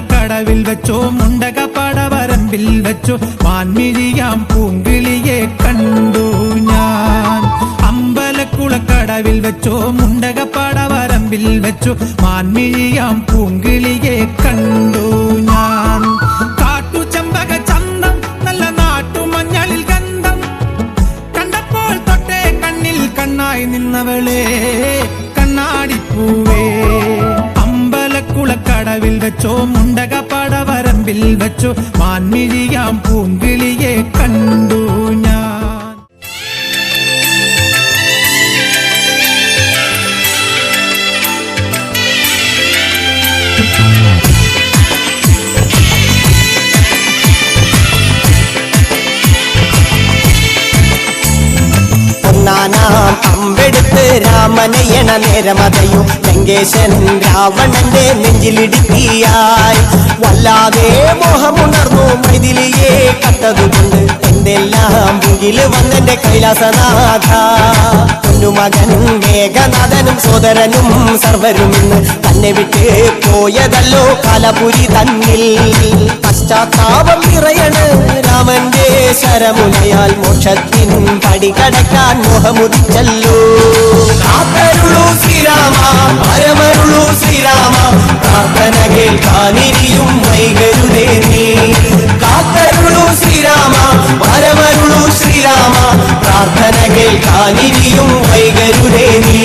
അമ്പലക്കുളക്കടവിൽ വെച്ചോ മുണ്ടക പടവരമ്പിൽ വെച്ചോ മാൻമിഴിയാം പൂങ്കിളിയെ കണ്ടു ഞാൻ. അമ്പലക്കുളക്കടവിൽ വെച്ചോ മുണ്ടക പടവരമ്പിൽ വെച്ചോ മാൻമിഴിയാം പൂങ്കിളിയെ കണ്ടു ഞാൻ. കാട്ടു ചെമ്പക ചന്തം നല്ല ഗന്ധം. കണ്ടപ്പോൾ കണ്ണിൽ കണ്ണായി നിന്നവളെ കണ്ണാടിപ്പൂവേ. അമ്പലക്കുളക്കടവിൽ വെച്ചോ മുണ്ടക പടവരമ്പിൽ വെച്ചോ മാൻമിഴിയാം പൂങ്കിളിയെ കണ്ടു ഞാൻ ഒന്നാനാം രാമനയണ നേരമതയും ലങ്കേശനൻ രാവണന്റെ നെഞ്ചിലിടുക്കിയായി. വല്ലാതെ മോഹമുണർന്നു മൈതിലിയെ കട്ടതുകൊണ്ട് എന്തെല്ലാം മുകിൽ വന്നെന്റെ കൈലാസനാഥ. മകനും മേഘനാഥനും സോദരനും സർവരും തന്നെ വിട്ട് പോയതല്ലോ കാലപുരി തന്നിൽ. പശ്ചാത്താപം നിറയണ് രാമന്റെ சரமுனையால் மோட்சத்தின் படி கடக்கான் முகமுறி செல்லோ. காத்தருளோ ஸ்ரீராமா பரமருளோ ஸ்ரீராமா பிரார்த்தனகள் காணிரியும் மைகருதே நீ காத்தருளோ ஸ்ரீராமா பரமருளோ ஸ்ரீராமா பிரார்த்தனகள் காணிரியும் மைகருதே நீ